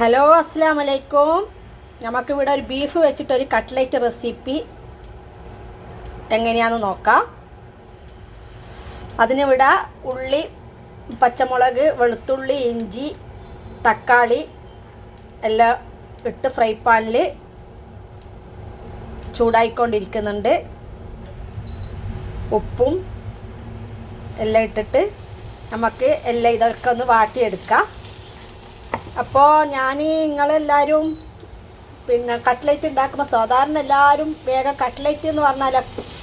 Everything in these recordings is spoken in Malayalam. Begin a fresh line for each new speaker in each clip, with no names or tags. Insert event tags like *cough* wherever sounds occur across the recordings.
ഹലോ അസ്സാം വലൈക്കും നമുക്കിവിടെ ഒരു ബീഫ് വെച്ചിട്ടൊരു കട്ട്ലേറ്റ് റെസിപ്പി എങ്ങനെയാണെന്ന് നോക്കാം. അതിനിവിടെ ഉള്ളി പച്ചമുളക് വെളുത്തുള്ളി ഇഞ്ചി തക്കാളി എല്ലാം ഇട്ട് ഫ്രൈ പാനിൽ ചൂടായിക്കൊണ്ടിരിക്കുന്നുണ്ട്. ഉപ്പും എല്ലാം ഇട്ടിട്ട് നമുക്ക് എല്ലാം ഇതൊക്കെ ഒന്ന് വാട്ടിയെടുക്കാം. അപ്പോൾ ഞാൻ നിങ്ങളെല്ലാവരും പിന്നെ കട്ട്ലേറ്റ് ഉണ്ടാക്കുമ്പോൾ സാധാരണ എല്ലാവരും വേഗം കട്ട്ലേറ്റ് എന്ന് പറഞ്ഞാൽ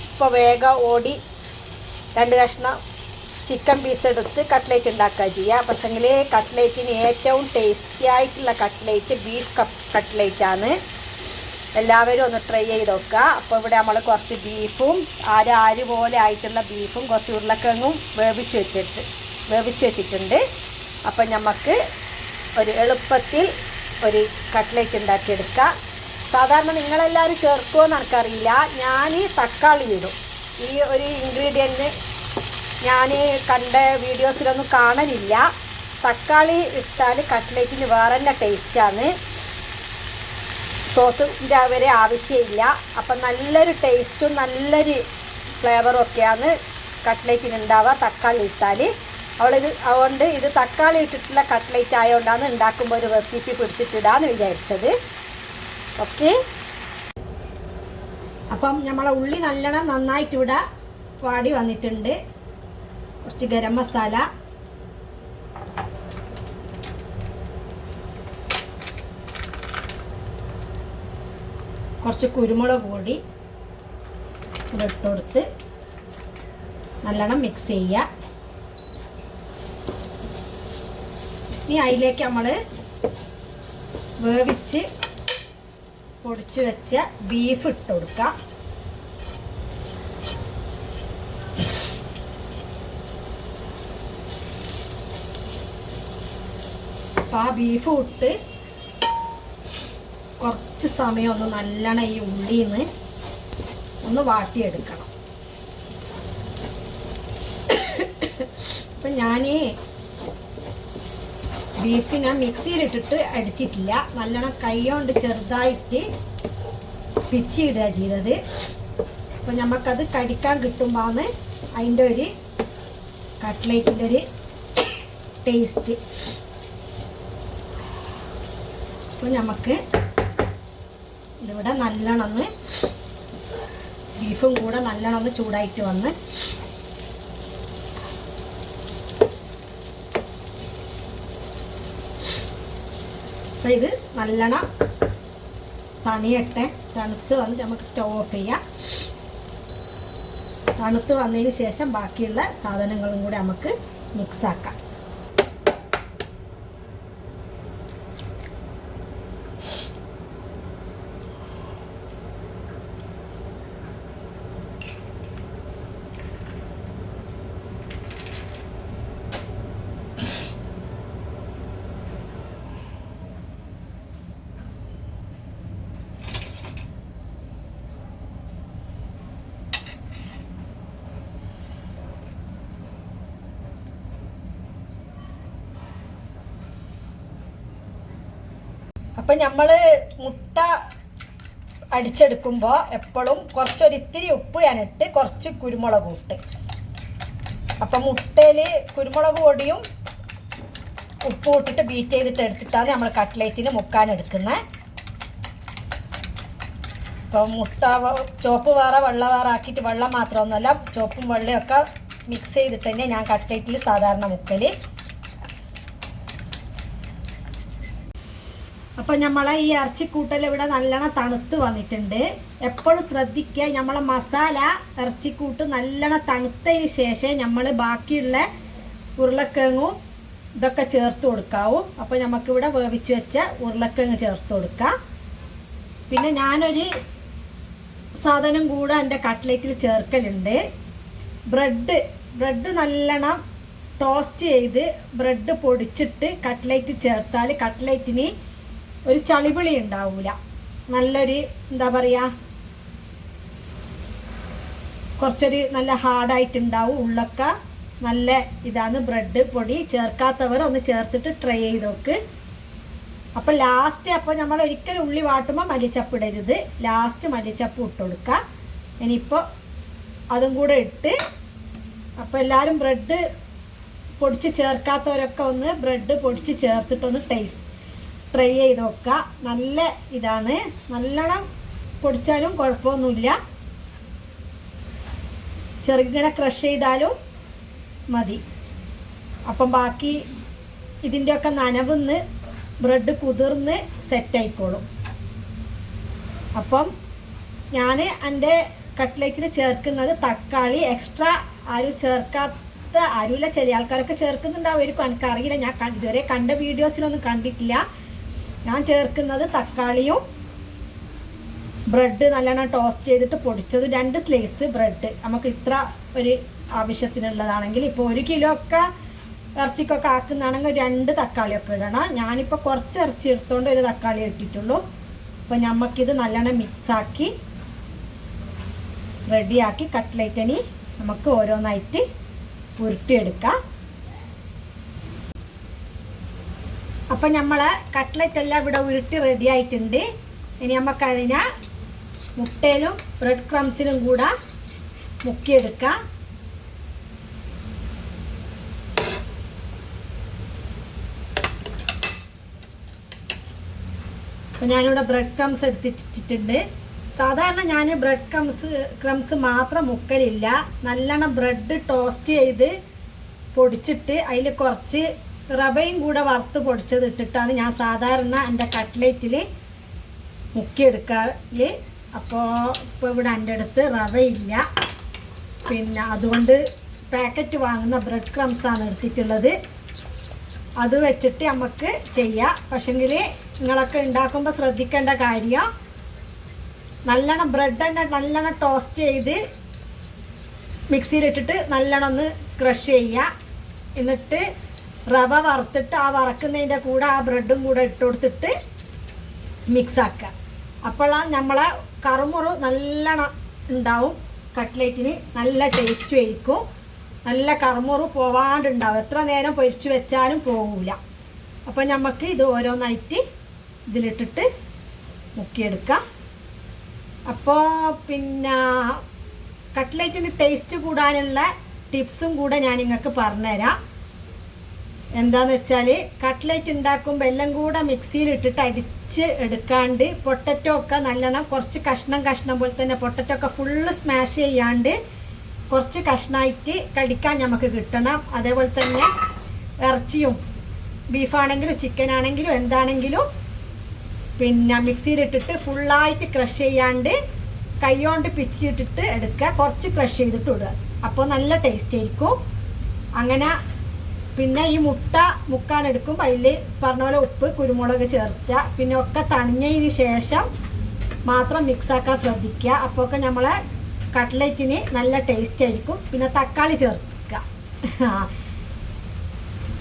ഇപ്പോൾ വേഗം ഓടി രണ്ട് കഷ്ണം ചിക്കൻ പീസ് എടുത്ത് കട്ട്ലേറ്റ് ഉണ്ടാക്കുക ചെയ്യുക പക്ഷെങ്കിൽ കട്ട്ലേറ്റിന് ഏറ്റവും ടേസ്റ്റി ആയിട്ടുള്ള കട്ട്ലേറ്റ് ബീഫ് കട്ട്ലേറ്റ് ആണ് എല്ലാവരും ഒന്ന് ട്രൈ ചെയ്ത് നോക്കുക അപ്പോൾ ഇവിടെ നമ്മൾ കുറച്ച് ബീഫും ആര് ആര് പോലെ ആയിട്ടുള്ള ബീഫും കുറച്ച് ഉരുളക്കിഴങ്ങും വേവിച്ച് വെച്ചിട്ട് വേവിച്ച് വെച്ചിട്ടുണ്ട്. അപ്പം നമുക്ക് ഒരു എളുപ്പത്തിൽ ഒരു കട്ട്ലേറ്റ് ഉണ്ടാക്കിയെടുക്കുക. സാധാരണ നിങ്ങളെല്ലാവരും ചേർക്കുമോ എനിക്കറിയില്ല. ഞാൻ തക്കാളി ഇടും. ഈ ഒരു ഇൻഗ്രീഡിയന്റ് ഞാൻ കണ്ട വീഡിയോസിലൊന്നും കാണലില്ല. തക്കാളി ഇട്ടാൽ കട്ട്ലേറ്റിന് വേറെ തന്നെ ടേസ്റ്റാണ് സോസിന്റെ വരെ ആവശ്യമില്ല. അപ്പം നല്ലൊരു ടേസ്റ്റും നല്ലൊരു ഫ്ലേവറും ഒക്കെയാണ് കട്ട്ലേറ്റിന് ഉണ്ടാവുക തക്കാളി ഇട്ടാൽ അവളിത് അതുകൊണ്ട് ഇത് തക്കാളി ഇട്ടിട്ടുള്ള കട്ട്ലേറ്റ് ആയതുകൊണ്ടാണ് ഉണ്ടാക്കുമ്പോൾ ഒരു റെസിപ്പി പിടിച്ചിട്ടിടാന്ന് വിചാരിച്ചത്. ഓക്കെ? അപ്പം നമ്മളെ ഉള്ളി നല്ലോണം നന്നായിട്ട് ഇവിടെ വാടി വന്നിട്ടുണ്ട്. കുറച്ച് ഗരം മസാല. കുറച്ച് കുരുമുളക് പൊടി ഇട്ട് കൊടുത്ത് നല്ലോണം മിക്സ് ചെയ്യുക. ഇനി അതിലേക്ക് നമ്മൾ വേവിച്ച് പൊടിച്ച് വെച്ച ബീഫ് ഇട്ട് കൊടുക്കാം. അപ്പം ആ ബീഫ് ഇട്ട് കുറച്ച് സമയം ഒന്ന് നല്ലോണം ഈ ഉള്ളിയിൽ നിന്ന് ഒന്ന് വാട്ടിയെടുക്കണം. *coughs* അപ്പം ഞാൻ ബീഫ് ഞാൻ മിക്സിയിലിട്ടിട്ട് അടിച്ചിട്ടില്ല. നല്ലോണം കൈ കൊണ്ട് ചെറുതായിട്ട് പിച്ചിയിടുക ചെയ്തത്. അപ്പോൾ നമുക്കത് കടിക്കാൻ കിട്ടുമ്പോഴാണ് അതിന്റെ ഒരു കട്ട്ലേറ്റിന്റെ ഒരു ടേസ്റ്റ്. അപ്പോൾ നമുക്ക് ഇതിവിടെ നല്ലോണം ബീഫും കൂടെ നല്ലോണം ചൂടായിട്ട് വന്ന് അപ്പോൾ ഇത് നല്ലോണം തണിയട്ടെ തണുത്ത് വന്ന് നമുക്ക് സ്റ്റവ് ഓഫ് ചെയ്യാം. തണുത്ത് വന്നതിന് ശേഷം ബാക്കിയുള്ള സാധനങ്ങളും കൂടി നമുക്ക് മിക്സ് അപ്പം നമ്മൾ മുട്ട അടിച്ചെടുക്കുമ്പോൾ എപ്പോഴും കുറച്ചൊരിത്തിരി ഉപ്പ് ഞാനിട്ട് കുറച്ച് കുരുമുളക് ഇട്ട്. അപ്പം മുട്ടയിൽ കുരുമുളക് പൊടിയും ഉപ്പ് ഇട്ടിട്ട് ബീറ്റ് ചെയ്തിട്ട് എടുത്തിട്ടാണ് നമ്മൾ കട്ട്ലേറ്റിന് മുക്കാൻ എടുക്കുന്നത് അപ്പോൾ മുട്ട ചോപ്പ് വേറെ വെള്ള വേറെ ആക്കിയിട്ട് വെള്ളം മാത്രമൊന്നുമല്ല ചോപ്പും വെള്ളയും ഒക്കെ മിക്സ് ചെയ്തിട്ട് തന്നെ ഞാൻ കട്ട്ലേറ്റിൽ സാധാരണ മുക്കൽ അപ്പം നമ്മളെ ഈ ഇറച്ചിക്കൂട്ടൽ ഇവിടെ നല്ലോണം തണുത്ത് വന്നിട്ടുണ്ട്. എപ്പോഴും ശ്രദ്ധിക്കുക നമ്മളെ മസാല ഇറച്ചിക്കൂട്ട് നല്ലോണം തണുത്തതിന് ശേഷം നമ്മൾ ബാക്കിയുള്ള ഉരുളക്കിഴങ്ങും ഇതൊക്കെ ചേർത്ത് കൊടുക്കാവും. അപ്പോൾ നമുക്കിവിടെ വേവിച്ച് വെച്ച ഉരുളക്കിഴങ്ങ് ചേർത്ത് കൊടുക്കാം. പിന്നെ ഞാനൊരു സാധനം കൂടെ എന്റെ കട്ട്ലേറ്റിൽ ചേർക്കലുണ്ട്. ബ്രെഡ് ബ്രെഡ് നല്ലോണം ടോസ്റ്റ് ചെയ്ത് ബ്രെഡ് പൊടിച്ചിട്ട് കട്ട്ലേറ്റ് ചേർത്താൽ കട്ട്ലേറ്റിന് ഒരു ചളിപിളി ഉണ്ടാവില്ല നല്ലൊരു എന്താ പറയുക കുറച്ചൊരു നല്ല ഹാർഡായിട്ടുണ്ടാവും. ഉള്ളക്ക നല്ല ഇതാണ് ബ്രെഡ് പൊടി. ചേർക്കാത്തവർ ഒന്ന് ചേർത്തിട്ട് ട്രൈ ചെയ്ത് നോക്ക്. അപ്പം ലാസ്റ്റ് അപ്പോൾ നമ്മൾ ഒരിക്കലും ഉള്ളി വാട്ടുമ്പോൾ മല്ലിച്ചപ്പ് ഇടരുത്. ലാസ്റ്റ് മല്ലിച്ചപ്പ് ഇട്ട് കൊടുക്കുക ഇനിയിപ്പോൾ അതും കൂടെ ഇട്ട് അപ്പോൾ എല്ലാവരും ബ്രെഡ് പൊടിച്ച് ചേർക്കാത്തവരൊക്കെ ഒന്ന് ബ്രെഡ് പൊടിച്ച് ചേർത്തിട്ടൊന്ന് ടേസ്റ്റ് ട്രൈ ചെയ്ത് നോക്കുക നല്ല ഇതാണ്. നല്ലോണം പൊടിച്ചാലും കുഴപ്പമൊന്നുമില്ല. ചെറുങ്ങനെ ക്രഷ് ചെയ്താലും മതി. അപ്പം ബാക്കി ഇതിന്റെയൊക്കെ നനവുന്ന് ബ്രെഡ് കുതിർന്ന് സെറ്റായിക്കോളും അപ്പം ഞാൻ എന്റെ കട്ട്ലേറ്റിൽ ചേർക്കുന്നത് തക്കാളി. എക്സ്ട്രാ ആരും ചേർക്കാത്ത ആരുമില്ല. ചില ആൾക്കാരൊക്കെ ചേർക്കുന്നുണ്ടാവും ചേർക്കുന്നുണ്ടാവുമായിരിക്കും. എനിക്കറിയില്ല. ഞാൻ ഇതുവരെ കണ്ട വീഡിയോസിലൊന്നും കണ്ടിട്ടില്ല. ഞാൻ ചേർക്കുന്നത് തക്കാളിയും ബ്രെഡ് നല്ലോണം ടോസ്റ്റ് ചെയ്തിട്ട് പൊടിച്ചത് രണ്ട് സ്ലൈസ് ബ്രെഡ് നമുക്ക് ഇത്ര ഒരു ആവശ്യത്തിനുള്ളതാണെങ്കിൽ ഇപ്പോൾ ഒരു കിലോ ഒക്കെ ഇറച്ചിക്കൊക്കെ ആക്കുന്നതാണെങ്കിൽ രണ്ട് തക്കാളിയൊക്കെ ഇടണം. ഞാനിപ്പോൾ കുറച്ച് ഇറച്ചി എടുത്തുകൊണ്ട് ഒരു തക്കാളി ഇട്ടിട്ടുള്ളൂ. അപ്പോൾ നമുക്കിത് നല്ലോണം മിക്സാക്കി റെഡിയാക്കി കട്ട്ലേറ്റിനി നമുക്ക് ഓരോന്നായിട്ട് ഉരുട്ടിയെടുക്കാം. അപ്പം നമ്മൾ കട്ട്ലറ്റ് എല്ലാം ഇവിടെ ഉരുട്ടി റെഡി ആയിട്ടുണ്ട്. ഇനി നമുക്കതിനെ മുട്ടയിലും ബ്രെഡ് ക്രംസിലും കൂടെ മുക്കിയെടുക്കാം. അപ്പം ഞാനിവിടെ ബ്രെഡ് ക്രംസ് എടുത്തിട്ടിട്ടുണ്ട്. സാധാരണ ഞാൻ ബ്രെഡ് ക്രംസ് ക്രംസ് മാത്രം മുക്കലില്ല. നല്ലോണം ബ്രെഡ് ടോസ്റ്റ് ചെയ്ത് പൊടിച്ചിട്ട് അതിൽ കുറച്ച് റവയും കൂടെ വറുത്ത് പൊടിച്ചത് ഇട്ടിട്ടാണ് ഞാൻ സാധാരണ എന്റെ കട്ട്ലേറ്റിൽ മുക്കിയെടുക്കാറ് അപ്പോൾ ഇപ്പോൾ ഇവിടെ എന്റെ അടുത്ത് റവയില്ല. പിന്നെ അതുകൊണ്ട് പാക്കറ്റ് വാങ്ങുന്ന ബ്രെഡ് ക്രംസാണ് എടുത്തിട്ടുള്ളത്. അത് വെച്ചിട്ട് നമുക്ക് ചെയ്യാം. പക്ഷെങ്കിൽ നിങ്ങളൊക്കെ ഉണ്ടാക്കുമ്പോൾ ശ്രദ്ധിക്കേണ്ട കാര്യം നല്ലോണം ബ്രെഡ് തന്നെ നല്ലോണം ടോസ്റ്റ് ചെയ്ത് മിക്സിയിലിട്ടിട്ട് നല്ലോണം ഒന്ന് ക്രഷ് ചെയ്യുക. എന്നിട്ട് റവ വറുത്തിട്ട് ആ വറക്കുന്നതിന്റെ കൂടെ ആ ബ്രെഡും കൂടെ ഇട്ട് കൊടുത്തിട്ട് മിക്സാക്കുക അപ്പോഴാണ് നമ്മളെ കറുമുറു നല്ലോണം ഉണ്ടാവും. കട്ട്ലേറ്റിന് നല്ല ടേസ്റ്റും ആയിരിക്കും. നല്ല കറുമുറു പോവാണ്ടുണ്ടാവും. എത്ര നേരം പൊരിച്ചു വെച്ചാലും പോകില്ല അപ്പം നമുക്ക് ഇത് ഓരോന്നായിട്ട് ഇതിലിട്ടിട്ട് മുക്കിയെടുക്കാം. അപ്പോൾ പിന്നെ കട്ട്ലേറ്റിന് ടേസ്റ്റ് കൂടാനുള്ള ടിപ്സും കൂടെ ഞാൻ നിങ്ങൾക്ക് പറഞ്ഞുതരാം. എന്താന്ന് വെച്ചാൽ കട്ട്ലേറ്റ് ഉണ്ടാക്കുമ്പോൾ എല്ലാം കൂടെ മിക്സിയിൽ ഇട്ടിട്ട് അടിച്ച് എടുക്കാണ്ട് പൊട്ടറ്റോ ഒക്കെ നല്ലോണം കുറച്ച് കഷ്ണം കഷ്ണം പോലെ തന്നെ പൊട്ടറ്റോ ഒക്കെ ഫുള്ള് സ്മാഷ് ചെയ്യാണ്ട് കുറച്ച് കഷ്ണമായിട്ട് കടിക്കാൻ നമുക്ക് കിട്ടണം. അതേപോലെ തന്നെ ഇറച്ചിയും ബീഫാണെങ്കിലും ചിക്കൻ ആണെങ്കിലും എന്താണെങ്കിലും പിന്നെ മിക്സിയിലിട്ടിട്ട് ഫുള്ളായിട്ട് ക്രഷ് ചെയ്യാണ്ട് കൈകൊണ്ട് പിച്ചിട്ടിട്ട് എടുക്കുക. കുറച്ച് ക്രഷ് ചെയ്തിട്ട് ഇടുക. അപ്പോൾ നല്ല ടേസ്റ്റ് ആയിരിക്കും. അങ്ങനെ പിന്നെ ഈ മുട്ട മുക്കാൻ എടുക്കും അതിൽ പറഞ്ഞ പോലെ ഉപ്പ് കുരുമുളക് ചേർക്കുക. പിന്നെ ഒക്കെ തണിഞ്ഞതിന് ശേഷം മാത്രം മിക്സാക്കാൻ ശ്രദ്ധിക്കുക. അപ്പോൾ ഒക്കെ നമ്മളെ കട്ട്ലറ്റിന് നല്ല ടേസ്റ്റ് ആയിരിക്കും. പിന്നെ തക്കാളി ചേർക്കുക. *laughs*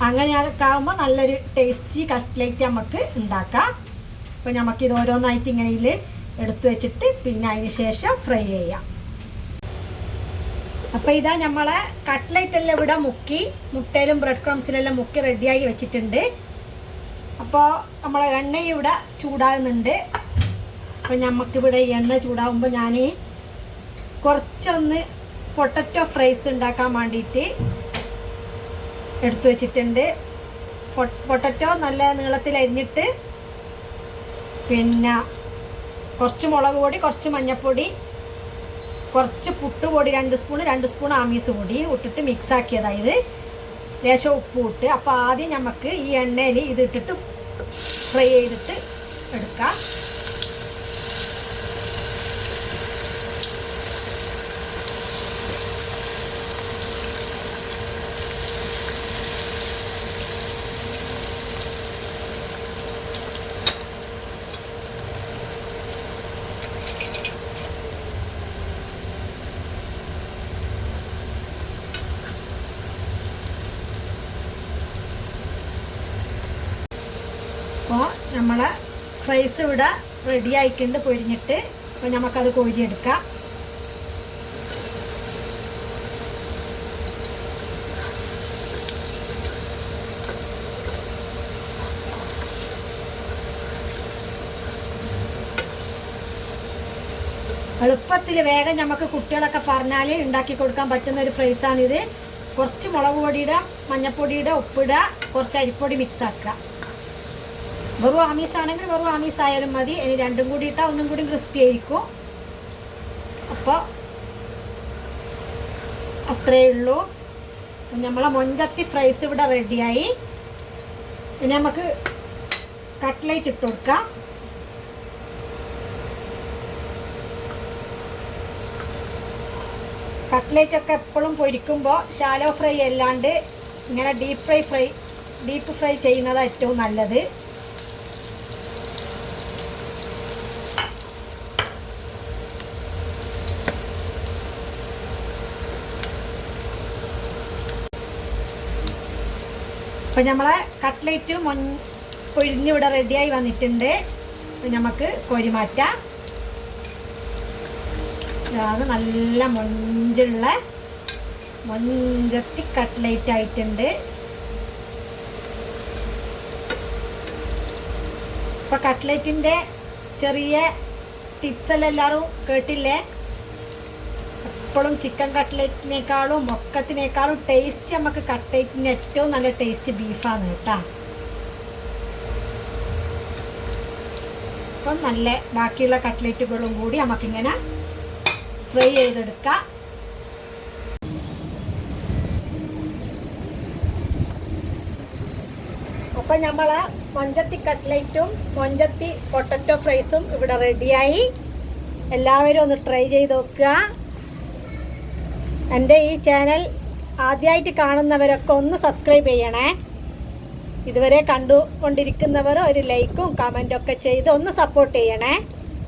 അങ്ങനെയൊക്കെ ആകുമ്പോൾ നല്ലൊരു ടേസ്റ്റി കട്ട്ലറ്റ് നമുക്ക് ഉണ്ടാക്കാം അപ്പോൾ നമുക്കിത് ഓരോന്നായിട്ട് ഇങ്ങനെ എടുത്തു വെച്ചിട്ട് പിന്നെ അതിന് ശേഷം ഫ്രൈ ചെയ്യാം. അപ്പോൾ ഇതാ നമ്മളെ കട്ട്ലേറ്റ് എല്ലാം ഇവിടെ മുക്കി മുട്ടയിലും ബ്രെഡ് ക്രംസിലെല്ലാം മുക്കി റെഡിയാക്കി വെച്ചിട്ടുണ്ട്. അപ്പോൾ നമ്മളെ എണ്ണ ഇവിടെ ചൂടാകുന്നുണ്ട്. അപ്പോൾ നമുക്കിവിടെ എണ്ണ ചൂടാകുമ്പോൾ ഞാൻ കുറച്ചൊന്ന് പൊട്ടറ്റോ ഫ്രൈസ് ഉണ്ടാക്കാൻ വേണ്ടിയിട്ട് എടുത്തു വെച്ചിട്ടുണ്ട്. പൊട്ടറ്റോ നല്ല നീളത്തിൽ അരിഞ്ഞിട്ട് പിന്നെ കുറച്ച് മുളക് പൊടി കുറച്ച് മഞ്ഞൾപ്പൊടി കുറച്ച് പുട്ടുപൊടി രണ്ട് സ്പൂൺ രണ്ട് സ്പൂൺ ആമീസ് പൊടി ഇട്ടിട്ട് മിക്സ് ആക്കിയതായത് ലേശം ഉപ്പ് ഇട്ട്. അപ്പോൾ ആദ്യം നമുക്ക് ഈ എണ്ണയിൽ ഇതിട്ടിട്ട് ഫ്രൈ ചെയ്തിട്ട് എടുക്കാം. റൈസ് ഇവിടെ റെഡി ആയിക്കൊണ്ട് പൊരിഞ്ഞിട്ട് അപ്പം നമുക്കത് കോരിയെടുക്കാം. എളുപ്പത്തിൽ വേഗം നമുക്ക് കുട്ടികളൊക്കെ പറഞ്ഞാൽ ഉണ്ടാക്കി കൊടുക്കാൻ പറ്റുന്ന ഒരു ഫ്രൈസാണിത് കുറച്ച് മുളക് പൊടിയിടാം മഞ്ഞപ്പൊടിയുടെ ഉപ്പിടുക കുറച്ച് അരിപ്പൊടി മിക്സ് ആക്കുക വെറും ആമീസ് ആണെങ്കിൽ വെറും ആമീസ് ആയാലും മതി. ഇനി രണ്ടും കൂടി ഇട്ടാൽ ഒന്നും കൂടി ക്രിസ്പി ആയിരിക്കും. അപ്പോൾ അത്രയേ ഉള്ളൂ. നമ്മളെ മൊഞ്ചത്തി ഫ്രൈസ് ഇവിടെ റെഡിയായി ഇനി നമുക്ക് കട്ട്ലൈറ്റ് ഇട്ട് കൊടുക്കാം. കട്ട്ലേറ്റ് ഒക്കെ എപ്പോഴും പൊരിക്കുമ്പോൾ ഷാലോ ഫ്രൈ അല്ലാണ്ട് ഇങ്ങനെ deep fry fry deep fry ചെയ്യുന്നതാണ് ഏറ്റവും നല്ലത്. അപ്പം നമ്മളെ കട്ട്ലേറ്റ് മൊൻ പൊഴിഞ്ഞിവിടെ റെഡിയായി വന്നിട്ടുണ്ട്. നമുക്ക് കോരി മാറ്റാം. ഇതാണ് നല്ല മൊഞ്ചുള്ള മൊഞ്ചത്തി കട്ട്ലേറ്റ് ആയിട്ടുണ്ട്. ഇപ്പം കട്ട്ലേറ്റിന്റെ ചെറിയ ടിപ്സ് എല്ലാം എല്ലാവരും കേട്ടില്ലേ? എപ്പോഴും ചിക്കൻ കട്ട്ലേറ്റിനേക്കാളും മൊക്കത്തിനേക്കാളും ടേസ്റ്റ് നമുക്ക് കട്ട്ലേറ്റിന് ഏറ്റവും നല്ല ടേസ്റ്റ് ബീഫാണ് കേട്ടോ. അപ്പം നല്ല ബാക്കിയുള്ള കട്ട്ലറ്റുകളും കൂടി നമുക്കിങ്ങനെ ഫ്രൈ ചെയ്തെടുക്കാം. അപ്പം നമ്മൾ മൊഞ്ചത്തി കട്ട്ലറ്റും മൊഞ്ചത്തി പൊട്ടറ്റോ ഫ്രൈസും ഇവിടെ റെഡിയായി എല്ലാവരും ഒന്ന് ട്രൈ ചെയ്ത് നോക്കുക. എന്റെ ഈ ചാനൽ ആദ്യമായിട്ട് കാണുന്നവരൊക്കെ ഒന്ന് സബ്സ്ക്രൈബ് ചെയ്യണേ. ഇതുവരെ കണ്ടുകൊണ്ടിരിക്കുന്നവർ ഒരു ലൈക്കും കമന്റും ഒക്കെ ചെയ്ത് ഒന്ന് സപ്പോർട്ട് ചെയ്യണേ.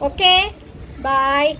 Okay bye